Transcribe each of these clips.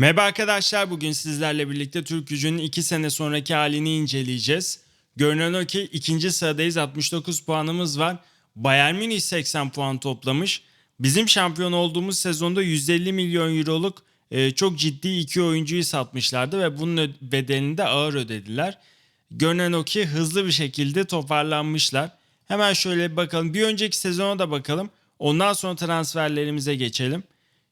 Merhaba arkadaşlar bugün sizlerle birlikte Türk gücünün 2 sene sonraki halini inceleyeceğiz. Görünen o ki ikinci sıradayız 69 puanımız var. Bayern Münih 80 puan toplamış. Bizim şampiyon olduğumuz sezonda 150 milyon euroluk e, çok ciddi iki oyuncuyu satmışlardı ve bunun bedelini de ağır ödediler. Görünen o ki hızlı bir şekilde toparlanmışlar. Hemen şöyle bir bakalım. Bir önceki sezona da bakalım. Ondan sonra transferlerimize geçelim.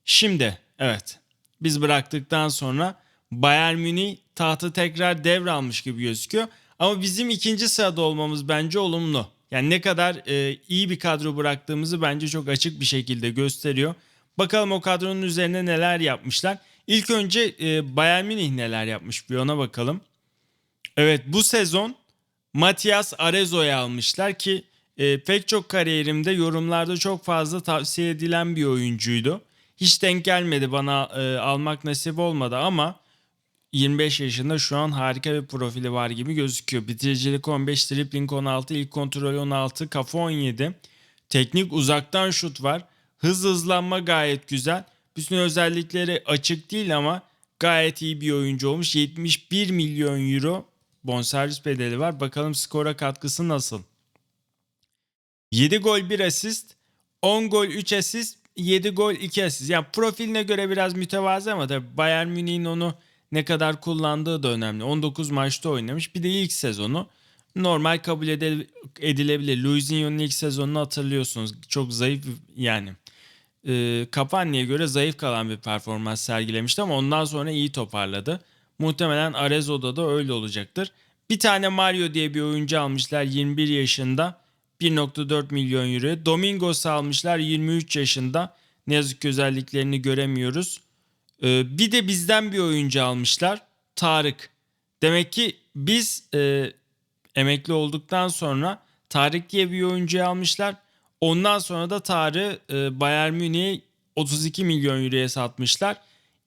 Şimdi evet biz bıraktıktan sonra Bayern Münih tahtı tekrar devralmış gibi gözüküyor. Ama bizim ikinci sırada olmamız bence olumlu. Yani ne kadar e, iyi bir kadro bıraktığımızı bence çok açık bir şekilde gösteriyor. Bakalım o kadronun üzerine neler yapmışlar. İlk önce e, Bayern Münih neler yapmış bir ona bakalım. Evet bu sezon Matias Arezo'yu almışlar ki e, pek çok kariyerimde yorumlarda çok fazla tavsiye edilen bir oyuncuydu. Hiç denk gelmedi bana e, almak nasip olmadı ama 25 yaşında şu an harika bir profili var gibi gözüküyor. Bitiricilik 15, dribbling 16, ilk kontrol 16, kafa 17. Teknik uzaktan şut var. Hız hızlanma gayet güzel. Bütün özellikleri açık değil ama gayet iyi bir oyuncu olmuş. 71 milyon euro bonservis bedeli var. Bakalım skora katkısı nasıl? 7 gol 1 asist, 10 gol 3 asist, 7 gol 2 asist. Yani profiline göre biraz mütevazı ama da Bayern Münih'in onu ne kadar kullandığı da önemli. 19 maçta oynamış. Bir de ilk sezonu normal kabul edil- edilebilir. Luizinho'nun ilk sezonunu hatırlıyorsunuz. Çok zayıf yani. E, Kapani'ye göre zayıf kalan bir performans sergilemişti ama ondan sonra iyi toparladı. Muhtemelen Arezzo'da da öyle olacaktır. Bir tane Mario diye bir oyuncu almışlar 21 yaşında. 1.4 milyon euro. Domingos almışlar 23 yaşında. Ne yazık ki özelliklerini göremiyoruz. Ee, bir de bizden bir oyuncu almışlar. Tarık. Demek ki biz e, emekli olduktan sonra Tarık diye bir oyuncuyu almışlar. Ondan sonra da Tarık'ı e, Bayern Münih'e 32 milyon euroya satmışlar.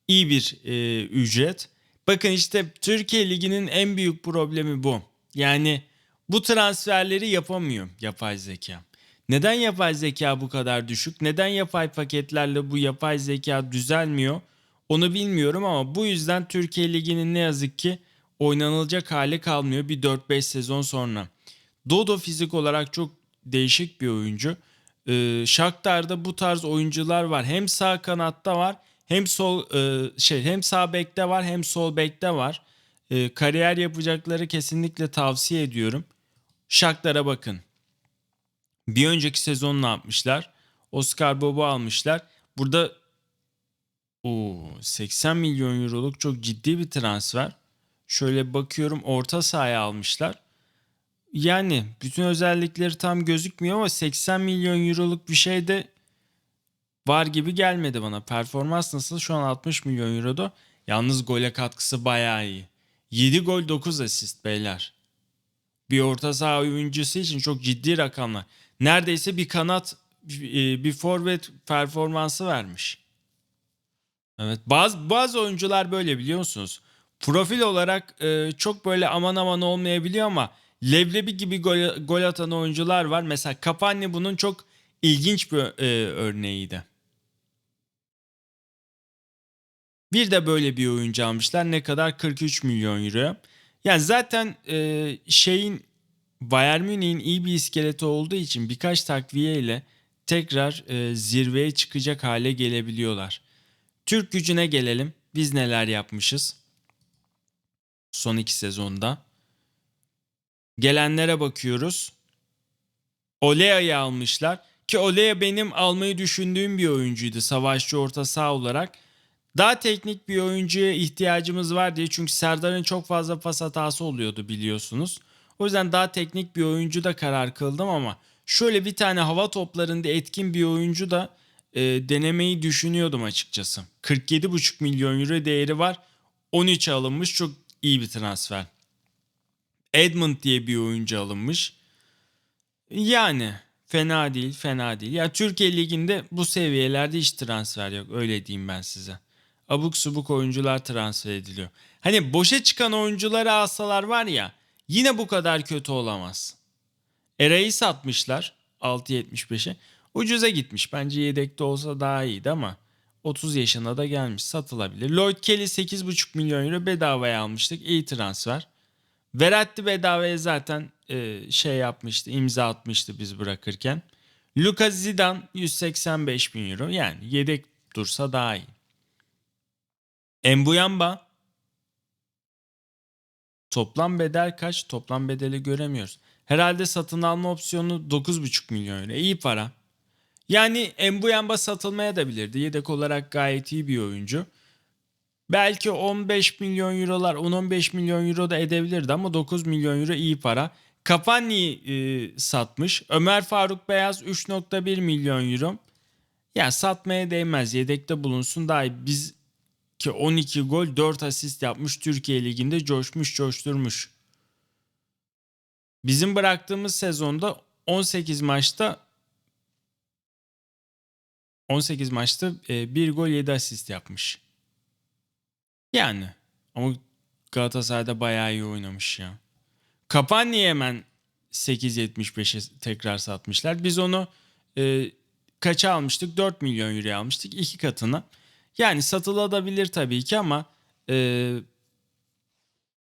İyi bir e, ücret. Bakın işte Türkiye Ligi'nin en büyük problemi bu. Yani bu transferleri yapamıyor yapay zeka. Neden yapay zeka bu kadar düşük? Neden yapay paketlerle bu yapay zeka düzelmiyor? Onu bilmiyorum ama bu yüzden Türkiye Ligi'nin ne yazık ki oynanılacak hali kalmıyor bir 4-5 sezon sonra. Dodo fizik olarak çok değişik bir oyuncu. Ee, Shakhtar'da bu tarz oyuncular var. Hem sağ kanatta var, hem sol e, şey hem sağ bekte var, hem sol bekte var. Ee, kariyer yapacakları kesinlikle tavsiye ediyorum. Shakhtar'a bakın. Bir önceki sezon ne yapmışlar? Oscar Bobo almışlar. Burada o 80 milyon euroluk çok ciddi bir transfer. Şöyle bakıyorum orta sahaya almışlar. Yani bütün özellikleri tam gözükmüyor ama 80 milyon euroluk bir şey de var gibi gelmedi bana. Performans nasıl? Şu an 60 milyon euroda. Yalnız gole katkısı bayağı iyi. 7 gol 9 asist beyler. Bir orta saha oyuncusu için çok ciddi rakamlar. Neredeyse bir kanat e, bir forvet performansı vermiş. Evet bazı bazı oyuncular böyle biliyor musunuz? Profil olarak e, çok böyle aman aman olmayabiliyor ama leblebi gibi gol, gol atan oyuncular var. Mesela Cavani bunun çok ilginç bir e, örneğiydi. Bir de böyle bir oyuncu almışlar. Ne kadar? 43 milyon euro. Yani zaten e, şeyin Bayern Münih'in iyi bir iskeleti olduğu için birkaç takviye ile tekrar e, zirveye çıkacak hale gelebiliyorlar. Türk gücüne gelelim. Biz neler yapmışız? Son iki sezonda. Gelenlere bakıyoruz. Olea'yı almışlar. Ki Olea benim almayı düşündüğüm bir oyuncuydu savaşçı orta saha olarak. Daha teknik bir oyuncuya ihtiyacımız var diye çünkü Serdar'ın çok fazla pas hatası oluyordu biliyorsunuz. O yüzden daha teknik bir oyuncu da karar kıldım ama şöyle bir tane hava toplarında etkin bir oyuncu da e, denemeyi düşünüyordum açıkçası. 47,5 milyon euro değeri var. 13 alınmış çok iyi bir transfer. Edmund diye bir oyuncu alınmış. Yani fena değil fena değil. Ya Türkiye Ligi'nde bu seviyelerde hiç transfer yok öyle diyeyim ben size. Abuk subuk oyuncular transfer ediliyor. Hani boşa çıkan oyuncuları alsalar var ya yine bu kadar kötü olamaz. Eray'ı satmışlar 6.75'e. Ucuza gitmiş. Bence yedekte olsa daha iyiydi ama 30 yaşına da gelmiş satılabilir. Lloyd Kelly 8,5 milyon euro bedavaya almıştık. İyi transfer. Verratti bedavaya zaten e, şey yapmıştı imza atmıştı biz bırakırken. Lucas Zidane 185 bin euro yani yedek dursa daha iyi. Mbuyamba toplam bedel kaç? Toplam bedeli göremiyoruz. Herhalde satın alma opsiyonu 9,5 milyon euro. İyi para. Yani Mbuyamba satılmaya da bilirdi. Yedek olarak gayet iyi bir oyuncu. Belki 15 milyon eurolar 10-15 milyon euro da edebilirdi ama 9 milyon euro iyi para. Cavani e, satmış. Ömer Faruk Beyaz 3.1 milyon euro. Ya satmaya değmez. Yedekte bulunsun daha iyi. Biz ki 12 gol 4 asist yapmış Türkiye Ligi'nde coşmuş coşturmuş. Bizim bıraktığımız sezonda 18 maçta 18 maçta 1 gol 7 asist yapmış. Yani ama Galatasaray'da bayağı iyi oynamış ya. Kapani'yi hemen 8.75'e tekrar satmışlar. Biz onu e, kaça almıştık? 4 milyon euroya almıştık. iki katına. Yani satılabilir tabii ki ama e,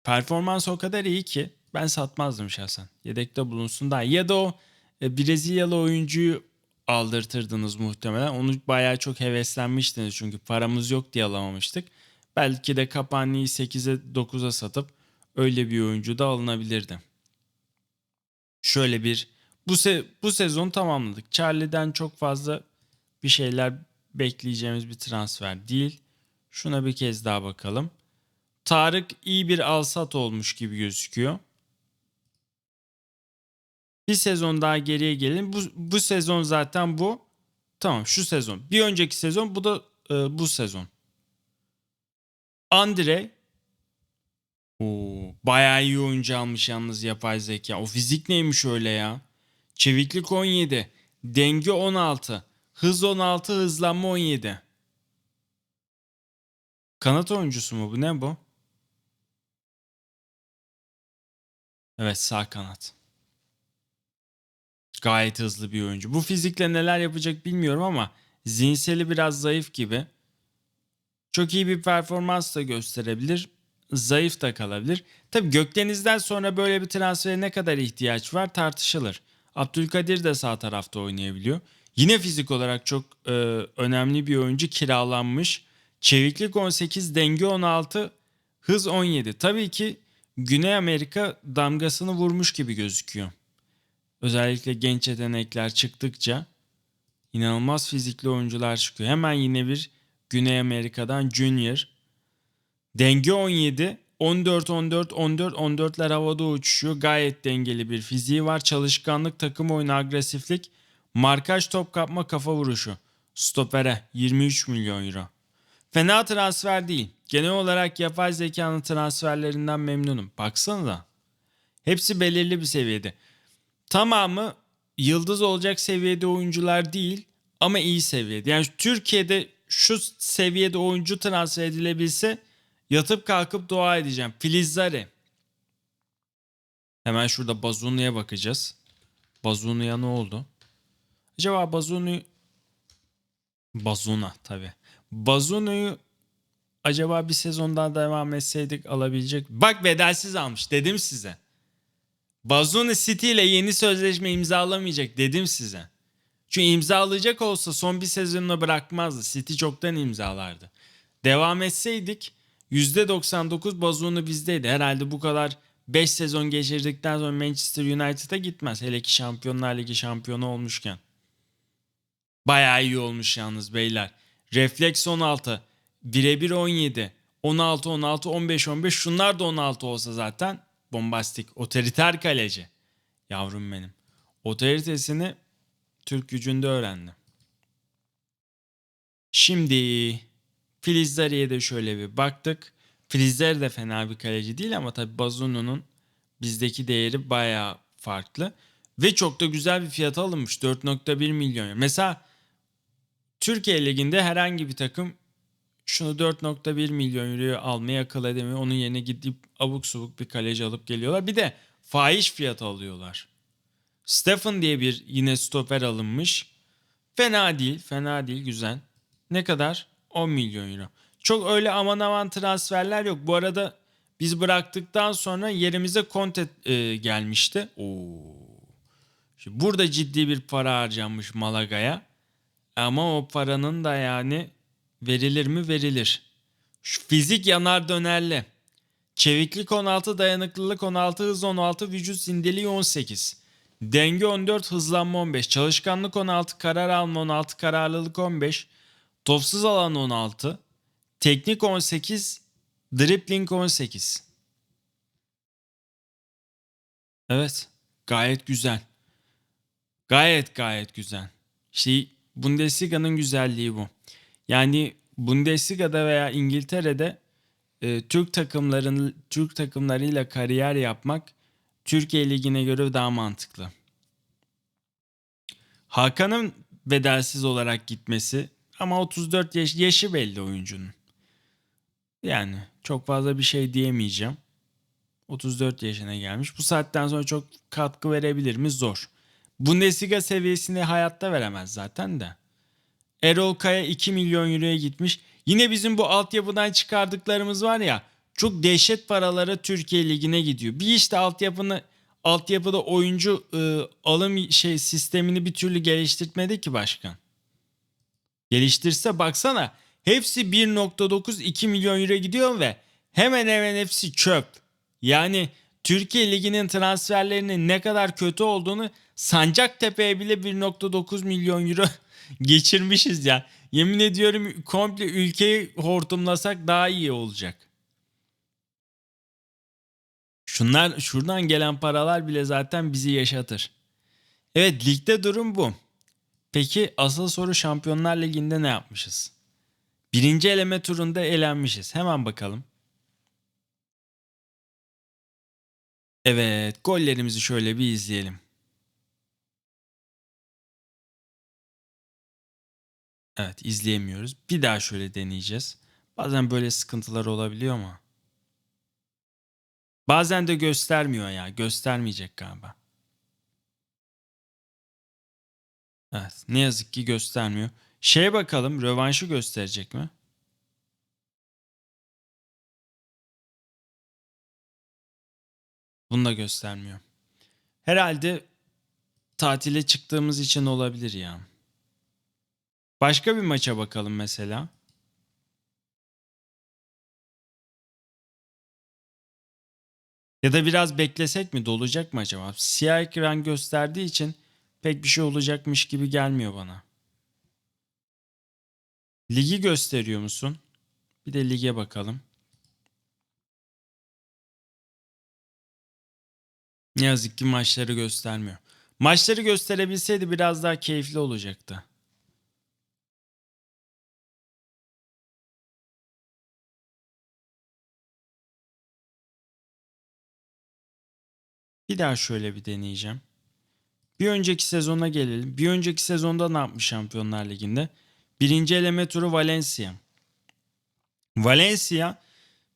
performans o kadar iyi ki ben satmazdım şahsen. Yedekte bulunsun iyi. Ya da o e, Brezilyalı oyuncuyu aldırtırdınız muhtemelen. Onu bayağı çok heveslenmiştiniz çünkü paramız yok diye alamamıştık. Belki de Kapani'yi 8'e 9'a satıp öyle bir oyuncu da alınabilirdi. Şöyle bir bu se bu sezon tamamladık. Charlie'den çok fazla bir şeyler bekleyeceğimiz bir transfer değil. Şuna bir kez daha bakalım. Tarık iyi bir alsat olmuş gibi gözüküyor. Bir sezon daha geriye gelin. Bu, bu sezon zaten bu. Tamam şu sezon. Bir önceki sezon bu da e, bu sezon. Andre Oo, bayağı iyi oyuncu almış yalnız yapay zeka. O fizik neymiş öyle ya? Çeviklik 17, denge 16, hız 16, hızlanma 17. Kanat oyuncusu mu bu? Ne bu? Evet sağ kanat. Gayet hızlı bir oyuncu. Bu fizikle neler yapacak bilmiyorum ama zihinseli biraz zayıf gibi. Çok iyi bir performans da gösterebilir. Zayıf da kalabilir. Tabii Gökdeniz'den sonra böyle bir transfere ne kadar ihtiyaç var tartışılır. Abdülkadir de sağ tarafta oynayabiliyor. Yine fizik olarak çok e, önemli bir oyuncu kiralanmış. Çeviklik 18, denge 16, hız 17. Tabii ki Güney Amerika damgasını vurmuş gibi gözüküyor. Özellikle genç yetenekler çıktıkça inanılmaz fizikli oyuncular çıkıyor. Hemen yine bir Güney Amerika'dan Junior. Denge 17, 14 14 14 14'ler havada uçuşuyor. Gayet dengeli bir fiziği var. Çalışkanlık, takım oyunu, agresiflik, markaj top kapma, kafa vuruşu. Stopere 23 milyon euro. Fena transfer değil. Genel olarak yapay zekanın transferlerinden memnunum. Baksana da. Hepsi belirli bir seviyede. Tamamı yıldız olacak seviyede oyuncular değil ama iyi seviyede. Yani Türkiye'de şu seviyede oyuncu transfer edilebilse yatıp kalkıp dua edeceğim. Filizleri. Hemen şurada Bazunu'ya bakacağız. Bazunu'ya ne oldu? Acaba Bazunu Bazuna tabi. Bazunu'yu acaba bir sezon daha devam etseydik alabilecek. Bak bedelsiz almış dedim size. Bazunu City ile yeni sözleşme imzalamayacak dedim size. Çünkü imzalayacak olsa son bir sezonunu bırakmazdı. City çoktan imzalardı. Devam etseydik %99 Bazunu bizdeydi. Herhalde bu kadar 5 sezon geçirdikten sonra Manchester United'a gitmez. Hele ki Şampiyonlar Ligi şampiyonu olmuşken. Bayağı iyi olmuş yalnız beyler. Refleks 16, birebir 17, 16, 16, 15, 15 şunlar da 16 olsa zaten bombastik. Otoriter kaleci. Yavrum benim. Otoritesini Türk gücünde öğrendi. Şimdi Filizleri'ye de şöyle bir baktık. Filizleri de fena bir kaleci değil ama tabi Bazunu'nun bizdeki değeri baya farklı. Ve çok da güzel bir fiyata alınmış. 4.1 milyon. Mesela Türkiye Ligi'nde herhangi bir takım şunu 4.1 milyon euroya almaya akıl edemiyor. Onun yerine gidip abuk subuk bir kaleci alıp geliyorlar. Bir de fahiş fiyat alıyorlar. Stephen diye bir yine stoper alınmış. Fena değil, fena değil, güzel. Ne kadar? 10 milyon euro. Çok öyle aman aman transferler yok. Bu arada biz bıraktıktan sonra yerimize Conte e, gelmişti. Oo. Şimdi burada ciddi bir para harcanmış Malaga'ya. Ama o paranın da yani verilir mi verilir. Şu fizik yanar dönerli. Çeviklik 16, dayanıklılık 16, hız 16, vücut zindeliği 18. Denge 14, hızlanma 15. Çalışkanlık 16, karar alma 16, kararlılık 15. Topsuz alan 16. Teknik 18, dribbling 18. Evet, gayet güzel. Gayet gayet güzel. İşte Bundesliga'nın güzelliği bu. Yani Bundesliga'da veya İngiltere'de e, Türk takımların Türk takımlarıyla kariyer yapmak Türkiye ligine göre daha mantıklı. Hakan'ın bedelsiz olarak gitmesi ama 34 yaş yaşı belli oyuncunun. Yani çok fazla bir şey diyemeyeceğim. 34 yaşına gelmiş. Bu saatten sonra çok katkı verebilir mi? Zor. Bundesliga seviyesini hayatta veremez zaten de. Erol Kaya 2 milyon euroya gitmiş. Yine bizim bu altyapıdan çıkardıklarımız var ya çok dehşet paralara Türkiye Ligi'ne gidiyor. Bir işte altyapını altyapıda oyuncu e, alım şey sistemini bir türlü geliştirmedi ki başkan. Geliştirse baksana hepsi 1.9 2 milyon euro gidiyor ve hemen hemen hepsi çöp. Yani Türkiye Ligi'nin transferlerinin ne kadar kötü olduğunu Sancaktepe'ye bile 1.9 milyon euro geçirmişiz ya. Yemin ediyorum komple ülkeyi hortumlasak daha iyi olacak. Şunlar şuradan gelen paralar bile zaten bizi yaşatır. Evet ligde durum bu. Peki asıl soru Şampiyonlar Ligi'nde ne yapmışız? Birinci eleme turunda elenmişiz. Hemen bakalım. Evet gollerimizi şöyle bir izleyelim. Evet izleyemiyoruz. Bir daha şöyle deneyeceğiz. Bazen böyle sıkıntılar olabiliyor ama. Bazen de göstermiyor ya. Göstermeyecek galiba. Evet ne yazık ki göstermiyor. Şeye bakalım rövanşı gösterecek mi? Bunu da göstermiyor. Herhalde tatile çıktığımız için olabilir ya. Başka bir maça bakalım mesela. Ya da biraz beklesek mi dolacak mı acaba? Siyah ekran gösterdiği için pek bir şey olacakmış gibi gelmiyor bana. Ligi gösteriyor musun? Bir de lige bakalım. Ne yazık ki maçları göstermiyor. Maçları gösterebilseydi biraz daha keyifli olacaktı. Bir daha şöyle bir deneyeceğim. Bir önceki sezona gelelim. Bir önceki sezonda ne yapmış Şampiyonlar Ligi'nde? Birinci eleme turu Valencia. Valencia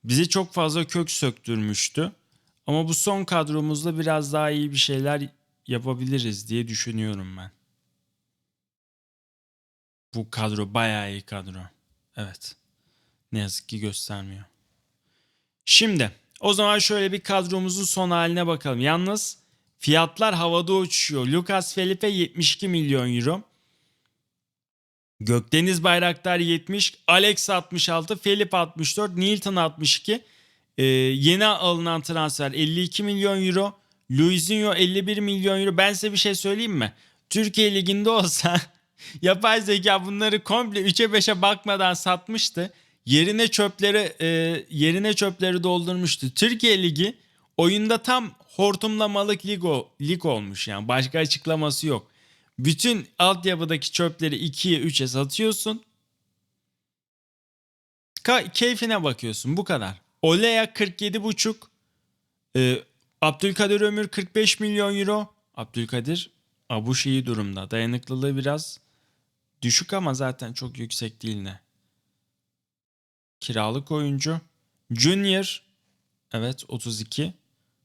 bizi çok fazla kök söktürmüştü. Ama bu son kadromuzla biraz daha iyi bir şeyler yapabiliriz diye düşünüyorum ben. Bu kadro bayağı iyi kadro. Evet. Ne yazık ki göstermiyor. Şimdi o zaman şöyle bir kadromuzun son haline bakalım. Yalnız fiyatlar havada uçuyor. Lucas Felipe 72 milyon euro. Gökdeniz Bayraktar 70, Alex 66, Felipe 64, Nilton 62. Ee, yeni alınan transfer 52 milyon euro. Luizinho 51 milyon euro. Ben size bir şey söyleyeyim mi? Türkiye Ligi'nde olsa yapay zeka bunları komple 3'e 5'e bakmadan satmıştı. Yerine çöpleri e, yerine çöpleri doldurmuştu. Türkiye Ligi oyunda tam hortumlamalık lig, o, lig olmuş yani. Başka açıklaması yok. Bütün altyapıdaki çöpleri 2'ye 3'e satıyorsun. Ka- keyfine bakıyorsun bu kadar. Oleya 47,5. Ee, Abdülkadir Ömür 45 milyon euro. Abdülkadir Abuş iyi durumda. Dayanıklılığı biraz düşük ama zaten çok yüksek değil ne. Kiralık oyuncu. Junior evet 32.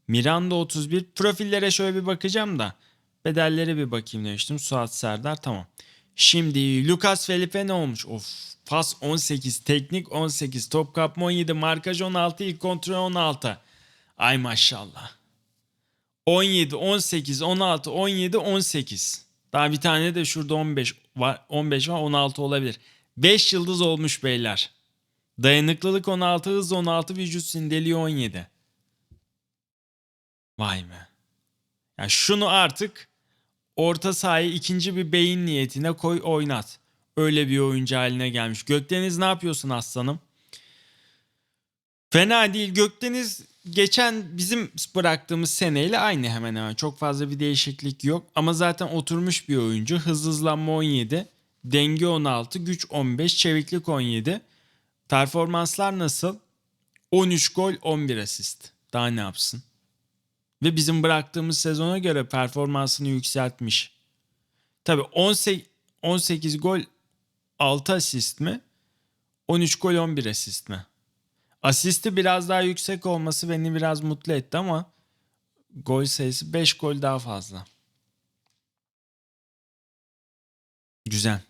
Miranda 31. Profillere şöyle bir bakacağım da. Bedellere bir bakayım demiştim. Suat Serdar tamam. Şimdi Lucas Felipe ne olmuş? Of pas 18, teknik 18, top kapma 17, markaj 16, ilk kontrol 16. Ay maşallah. 17, 18, 16, 17, 18. Daha bir tane de şurada 15 var. 15 var 16 olabilir. 5 yıldız olmuş beyler. Dayanıklılık 16, hız 16, vücut sindeliği 17. Vay be. Ya şunu artık orta sahayı ikinci bir beyin niyetine koy oynat. Öyle bir oyuncu haline gelmiş. Gökdeniz ne yapıyorsun aslanım? Fena değil. Gökdeniz geçen bizim bıraktığımız seneyle aynı hemen hemen. Çok fazla bir değişiklik yok. Ama zaten oturmuş bir oyuncu. Hız hızlanma 17. Denge 16. Güç 15. Çeviklik 17. Performanslar nasıl? 13 gol 11 asist. Daha ne yapsın? Ve bizim bıraktığımız sezona göre performansını yükseltmiş. Tabi 18, 18 gol 6 asist mi? 13 gol 11 asist mi? Asisti biraz daha yüksek olması beni biraz mutlu etti ama gol sayısı 5 gol daha fazla. Güzel.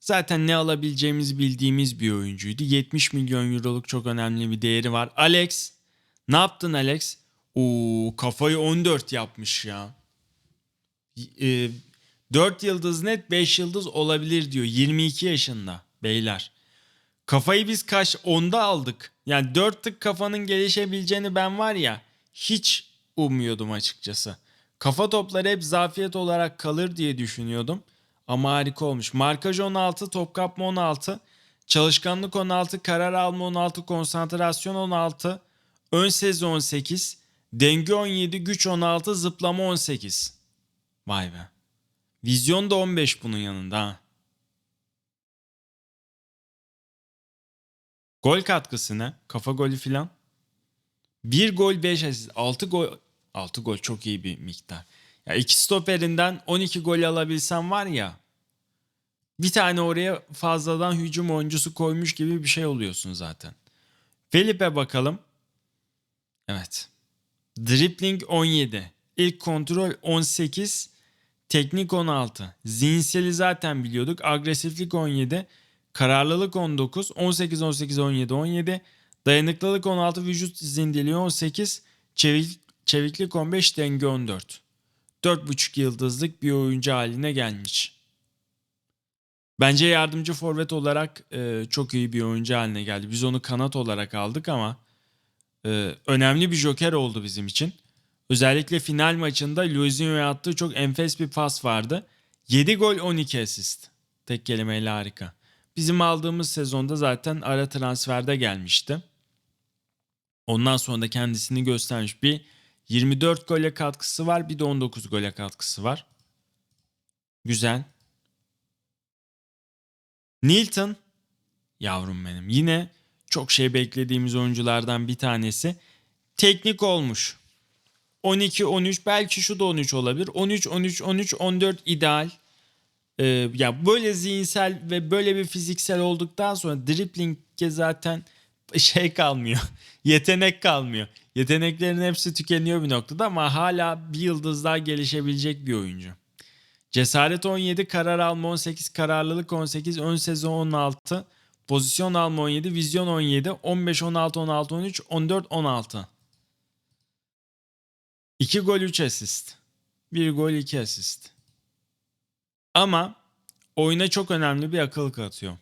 Zaten ne alabileceğimizi bildiğimiz bir oyuncuydu. 70 milyon euroluk çok önemli bir değeri var. Alex. Ne yaptın Alex? Oo kafayı 14 yapmış ya. E, 4 yıldız net 5 yıldız olabilir diyor. 22 yaşında beyler. Kafayı biz kaç 10'da aldık. Yani 4 tık kafanın gelişebileceğini ben var ya hiç ummuyordum açıkçası. Kafa topları hep zafiyet olarak kalır diye düşünüyordum. Ama harika olmuş. Markaj 16, top kapma 16, çalışkanlık 16, karar alma 16, konsantrasyon 16, ön sezi 18, denge 17, güç 16, zıplama 18. Vay be. Vizyon da 15 bunun yanında. Gol katkısı ne? Kafa golü filan. 1 gol 5 asist. 6 gol 6 gol çok iyi bir miktar. Ya iki stoperinden 12 gol alabilsem var ya bir tane oraya fazladan hücum oyuncusu koymuş gibi bir şey oluyorsun zaten. Felipe bakalım. Evet. Dribbling 17. İlk kontrol 18. Teknik 16. Zihinseli zaten biliyorduk. Agresiflik 17. Kararlılık 19. 18, 18, 17, 17. Dayanıklılık 16. Vücut zindeliği 18. Çevik, çeviklik 15. Denge 14. 4.5 yıldızlık bir oyuncu haline gelmiş. Bence yardımcı forvet olarak e, çok iyi bir oyuncu haline geldi. Biz onu kanat olarak aldık ama e, önemli bir joker oldu bizim için. Özellikle final maçında Luizinho'ya attığı çok enfes bir pas vardı. 7 gol 12 asist. Tek kelimeyle harika. Bizim aldığımız sezonda zaten ara transferde gelmişti. Ondan sonra da kendisini göstermiş bir 24 gole katkısı var bir de 19 gole katkısı var. Güzel. Nilton yavrum benim yine çok şey beklediğimiz oyunculardan bir tanesi. Teknik olmuş. 12 13 belki şu da 13 olabilir. 13 13 13 14 ideal. Ee, ya böyle zihinsel ve böyle bir fiziksel olduktan sonra dribbling'e zaten şey kalmıyor. Yetenek kalmıyor. Yeteneklerin hepsi tükeniyor bir noktada ama hala bir yıldız daha gelişebilecek bir oyuncu. Cesaret 17, karar alma 18, kararlılık 18, ön sezon 16, pozisyon alma 17, vizyon 17, 15, 16, 16, 13, 14, 16. 2 gol 3 asist. 1 gol 2 asist. Ama oyuna çok önemli bir akıl katıyor.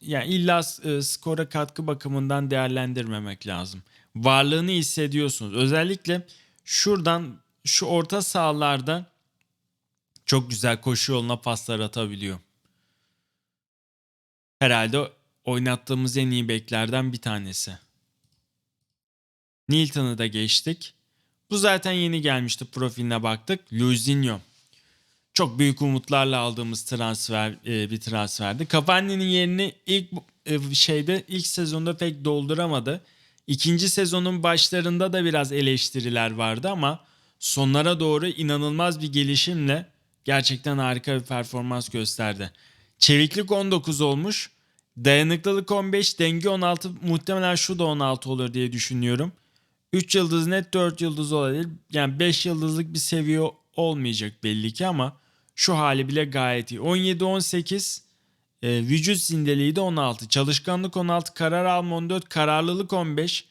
Yani illa e, skora katkı bakımından değerlendirmemek lazım. Varlığını hissediyorsunuz. Özellikle şuradan şu orta sahalarda çok güzel koşu yoluna paslar atabiliyor. Herhalde oynattığımız en iyi beklerden bir tanesi. Nilton'ı da geçtik. Bu zaten yeni gelmişti profiline baktık. Luizinho. Çok büyük umutlarla aldığımız transfer e, bir transferdi. Cavani'nin yerini ilk e, şeyde ilk sezonda pek dolduramadı. İkinci sezonun başlarında da biraz eleştiriler vardı ama sonlara doğru inanılmaz bir gelişimle gerçekten harika bir performans gösterdi. Çeviklik 19 olmuş. Dayanıklılık 15, denge 16. Muhtemelen şu da 16 olur diye düşünüyorum. 3 yıldız net 4 yıldız olabilir. Yani 5 yıldızlık bir seviye olmayacak belli ki ama Şu hali bile gayet iyi. 17-18 e, vücut zindeliği de 16. Çalışkanlık 16. Karar alma 14. Kararlılık 15.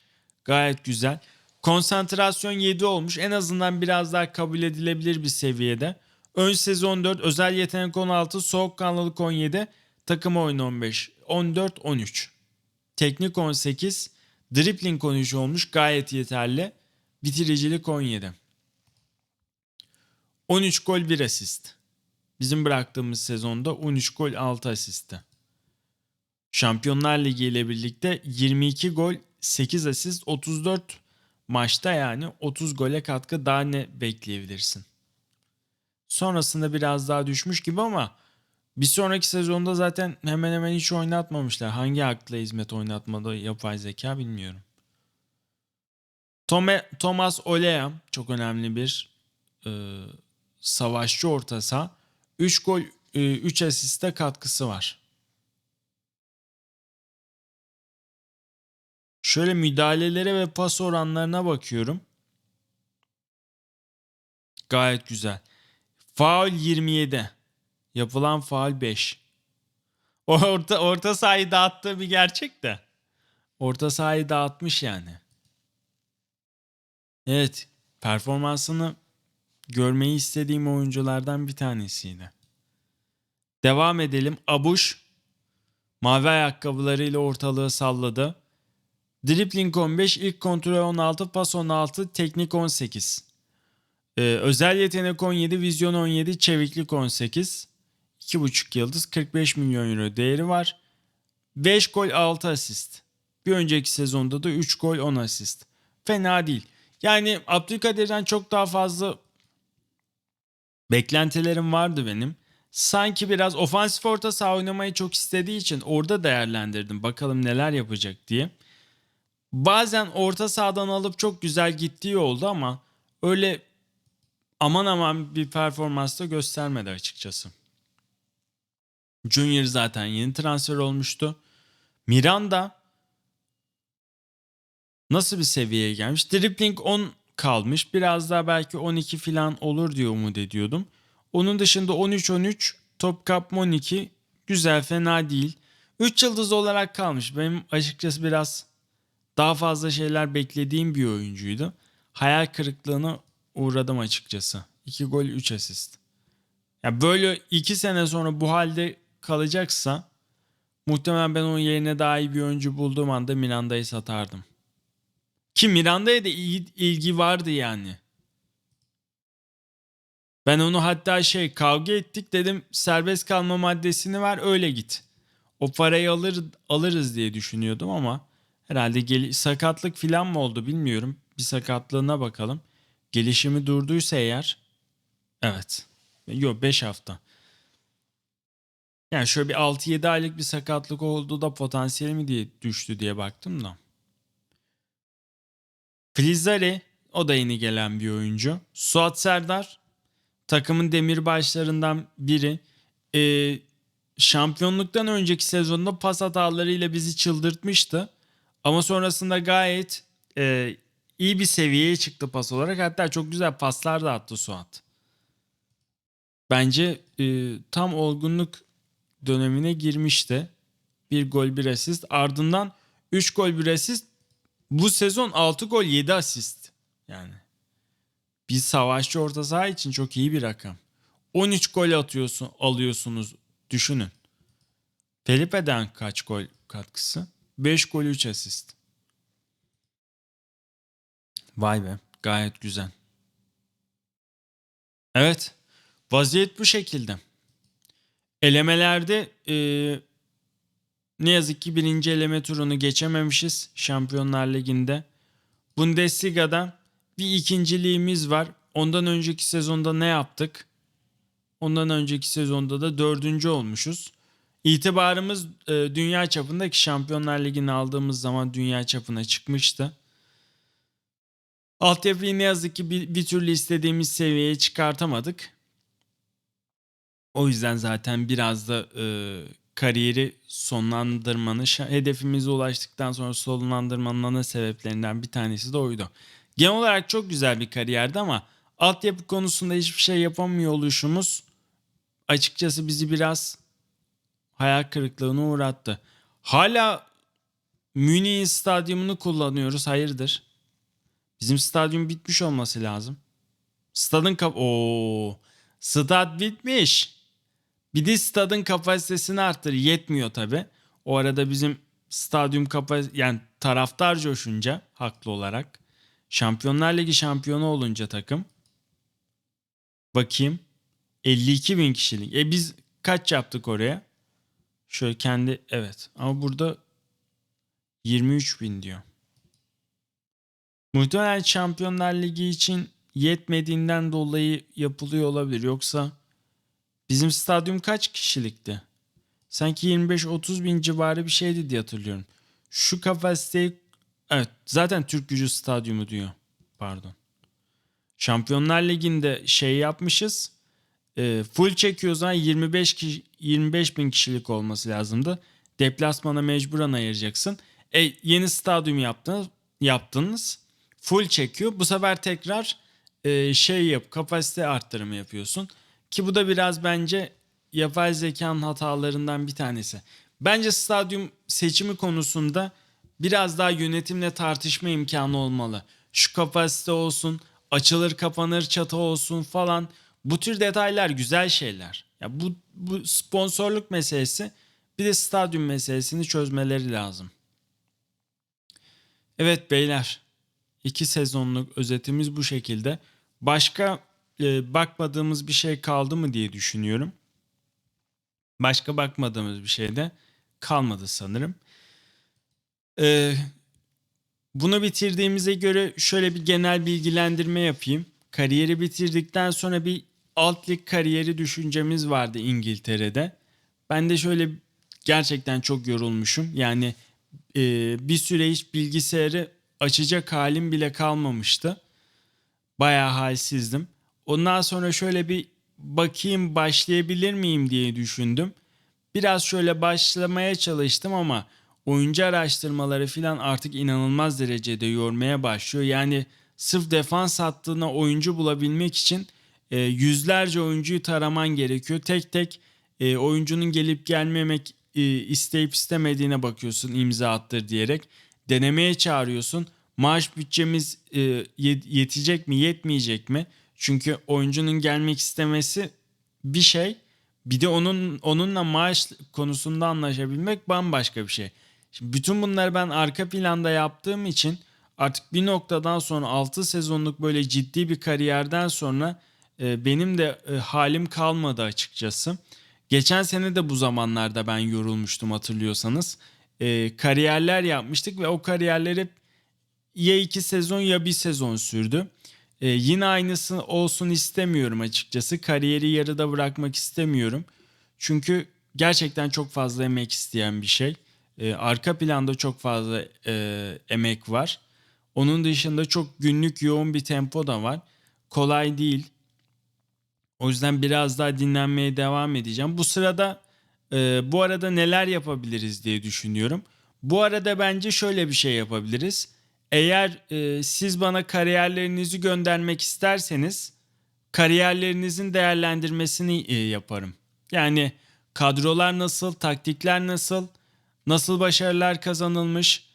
Gayet güzel. Konsantrasyon 7 olmuş. En azından biraz daha kabul edilebilir bir seviyede. Ön sezon 4. Özel yetenek 16. Soğukkanlılık 17. Takım oyunu 15. 14 13. Teknik 18. Dribbling 13 olmuş. Gayet yeterli. Bitiricilik 17. 13 gol 1 asist. Bizim bıraktığımız sezonda 13 gol 6 asistti. Şampiyonlar Ligi ile birlikte 22 gol 8 asist 34 maçta yani 30 gole katkı daha ne bekleyebilirsin? Sonrasında biraz daha düşmüş gibi ama bir sonraki sezonda zaten hemen hemen hiç oynatmamışlar. Hangi hakla hizmet oynatmadı yapay zeka bilmiyorum. Tome, Thomas Olea çok önemli bir e, savaşçı orta saha. 3 gol 3 asiste katkısı var. Şöyle müdahalelere ve pas oranlarına bakıyorum. Gayet güzel. Faul 27. Yapılan faul 5. O orta, orta sahayı dağıttığı bir gerçek de. Orta sahayı dağıtmış yani. Evet. Performansını görmeyi istediğim oyunculardan bir tanesiydi. Devam edelim. Abuş mavi ayakkabılarıyla ortalığı salladı. Dribbling 15, ilk kontrol 16, pas 16, teknik 18. Ee, özel yetenek 17, vizyon 17, çeviklik 18. 2,5 yıldız 45 milyon euro değeri var. 5 gol 6 asist. Bir önceki sezonda da 3 gol 10 asist. Fena değil. Yani Abdülkadir'den çok daha fazla beklentilerim vardı benim. Sanki biraz ofansif orta saha oynamayı çok istediği için orada değerlendirdim. Bakalım neler yapacak diye. Bazen orta sahadan alıp çok güzel gittiği oldu ama öyle aman aman bir performans da göstermedi açıkçası. Junior zaten yeni transfer olmuştu. Miranda nasıl bir seviyeye gelmiş? Dribbling 10 kalmış. Biraz daha belki 12 falan olur diye umut ediyordum. Onun dışında 13-13, top kapma 12. Güzel fena değil. 3 yıldız olarak kalmış. Benim açıkçası biraz daha fazla şeyler beklediğim bir oyuncuydu. Hayal kırıklığına uğradım açıkçası. 2 gol 3 asist. Ya böyle 2 sene sonra bu halde kalacaksa muhtemelen ben onun yerine daha iyi bir oyuncu bulduğum anda Miranda'yı satardım. Ki Miranda'ya da iyi ilgi vardı yani. Ben onu hatta şey kavga ettik dedim serbest kalma maddesini ver öyle git. O parayı alır alırız diye düşünüyordum ama herhalde gel sakatlık falan mı oldu bilmiyorum. Bir sakatlığına bakalım. Gelişimi durduysa eğer evet. Yok 5 hafta. Yani şöyle bir 6-7 aylık bir sakatlık oldu da potansiyeli mi diye düştü diye baktım da. Filizari o da yeni gelen bir oyuncu. Suat Serdar takımın demirbaşlarından biri. Ee, şampiyonluktan önceki sezonda pas hatalarıyla bizi çıldırtmıştı. Ama sonrasında gayet e, iyi bir seviyeye çıktı pas olarak. Hatta çok güzel paslar da attı Suat. Bence e, tam olgunluk dönemine girmişti. Bir gol bir asist. Ardından 3 gol bir asist. Bu sezon 6 gol 7 asist. Yani bir savaşçı orta saha için çok iyi bir rakam. 13 gol atıyorsun, alıyorsunuz düşünün. Felipe'den kaç gol katkısı? 5 gol 3 asist. Vay be gayet güzel. Evet vaziyet bu şekilde. Elemelerde e, ne yazık ki birinci eleme turunu geçememişiz Şampiyonlar Ligi'nde. Bundesliga'da bir ikinciliğimiz var. Ondan önceki sezonda ne yaptık? Ondan önceki sezonda da dördüncü olmuşuz. İtibarımız e, dünya çapındaki Şampiyonlar Ligi'ni aldığımız zaman dünya çapına çıkmıştı. Altyapıyı ne yazık ki bir, bir türlü istediğimiz seviyeye çıkartamadık. O yüzden zaten biraz da e, kariyeri sonlandırmanın hedefimize ulaştıktan sonra sonlandırmanın ana sebeplerinden bir tanesi de oydu. Genel olarak çok güzel bir kariyerdi ama altyapı konusunda hiçbir şey yapamıyor oluşumuz açıkçası bizi biraz hayal kırıklığına uğrattı. Hala Münih'in stadyumunu kullanıyoruz. Hayırdır? Bizim stadyum bitmiş olması lazım. Stadın kap... Oo, stad bitmiş. Bir de stadın kapasitesini arttır. Yetmiyor tabi. O arada bizim stadyum kapasitesi yani taraftar coşunca haklı olarak. Şampiyonlar Ligi şampiyonu olunca takım. Bakayım. 52 bin kişilik. E biz kaç yaptık oraya? Şöyle kendi evet ama burada 23 bin diyor. Muhtemelen Şampiyonlar Ligi için yetmediğinden dolayı yapılıyor olabilir. Yoksa bizim stadyum kaç kişilikti? Sanki 25-30 bin civarı bir şeydi diye hatırlıyorum. Şu kapasiteyi evet zaten Türk Gücü Stadyumu diyor. Pardon. Şampiyonlar Ligi'nde şey yapmışız. E, full çekiyoruz ama 25 kişi, 25 bin kişilik olması lazımdı. Deplasmana mecburen ayıracaksın. E, yeni stadyum yaptınız, yaptınız. Full çekiyor. Bu sefer tekrar e, şey yap, kapasite arttırımı yapıyorsun. Ki bu da biraz bence yapay zekanın hatalarından bir tanesi. Bence stadyum seçimi konusunda biraz daha yönetimle tartışma imkanı olmalı. Şu kapasite olsun, açılır kapanır çatı olsun falan. Bu tür detaylar güzel şeyler. Ya bu, bu sponsorluk meselesi bir de stadyum meselesini çözmeleri lazım. Evet beyler. İki sezonluk özetimiz bu şekilde. Başka e, bakmadığımız bir şey kaldı mı diye düşünüyorum. Başka bakmadığımız bir şey de kalmadı sanırım. Ee, bunu bitirdiğimize göre şöyle bir genel bilgilendirme yapayım. Kariyeri bitirdikten sonra bir alt lig kariyeri düşüncemiz vardı İngiltere'de. Ben de şöyle gerçekten çok yorulmuşum. Yani e, bir süre hiç bilgisayarı açacak halim bile kalmamıştı. Bayağı halsizdim. Ondan sonra şöyle bir bakayım başlayabilir miyim diye düşündüm. Biraz şöyle başlamaya çalıştım ama oyuncu araştırmaları falan artık inanılmaz derecede yormaya başlıyor. Yani sırf defans hattına oyuncu bulabilmek için e, yüzlerce oyuncuyu taraman gerekiyor. Tek tek e, oyuncunun gelip gelmemek e, isteyip istemediğine bakıyorsun imza attır diyerek. Denemeye çağırıyorsun. Maaş bütçemiz e, yetecek mi yetmeyecek mi? Çünkü oyuncunun gelmek istemesi bir şey. Bir de onun onunla maaş konusunda anlaşabilmek bambaşka bir şey. Şimdi bütün bunları ben arka planda yaptığım için artık bir noktadan sonra 6 sezonluk böyle ciddi bir kariyerden sonra e, benim de e, halim kalmadı açıkçası. Geçen sene de bu zamanlarda ben yorulmuştum hatırlıyorsanız. E, kariyerler yapmıştık ve o kariyerler hep ya iki sezon ya bir sezon sürdü. E, yine aynısı olsun istemiyorum açıkçası. Kariyeri yarıda bırakmak istemiyorum. Çünkü gerçekten çok fazla emek isteyen bir şey. E, arka planda çok fazla e, emek var. Onun dışında çok günlük yoğun bir tempo da var. Kolay değil. O yüzden biraz daha dinlenmeye devam edeceğim. Bu sırada e, bu arada neler yapabiliriz diye düşünüyorum. Bu arada bence şöyle bir şey yapabiliriz. Eğer e, siz bana kariyerlerinizi göndermek isterseniz kariyerlerinizin değerlendirmesini e, yaparım. Yani kadrolar nasıl, taktikler nasıl, nasıl başarılar kazanılmış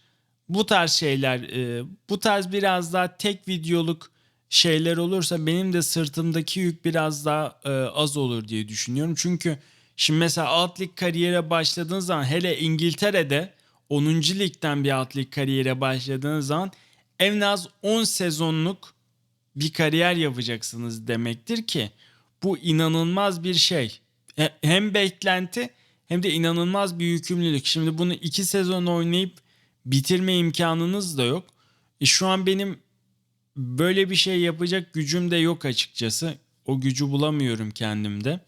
bu tarz şeyler, e, bu tarz biraz daha tek videoluk şeyler olursa benim de sırtımdaki yük biraz daha e, az olur diye düşünüyorum. Çünkü şimdi mesela alt lig kariyere başladığınız zaman hele İngiltere'de 10. ligden bir alt lig kariyere başladığınız zaman en az 10 sezonluk bir kariyer yapacaksınız demektir ki bu inanılmaz bir şey. Hem beklenti hem de inanılmaz bir yükümlülük. Şimdi bunu 2 sezon oynayıp bitirme imkanınız da yok. E şu an benim böyle bir şey yapacak gücüm de yok açıkçası. O gücü bulamıyorum kendimde.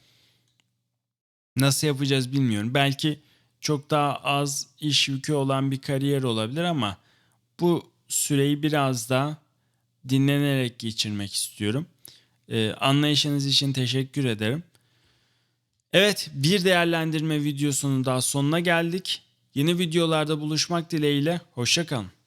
Nasıl yapacağız bilmiyorum. Belki çok daha az iş yükü olan bir kariyer olabilir ama bu süreyi biraz daha dinlenerek geçirmek istiyorum. Ee, anlayışınız için teşekkür ederim. Evet bir değerlendirme videosunun daha sonuna geldik. Yeni videolarda buluşmak dileğiyle. Hoşçakalın.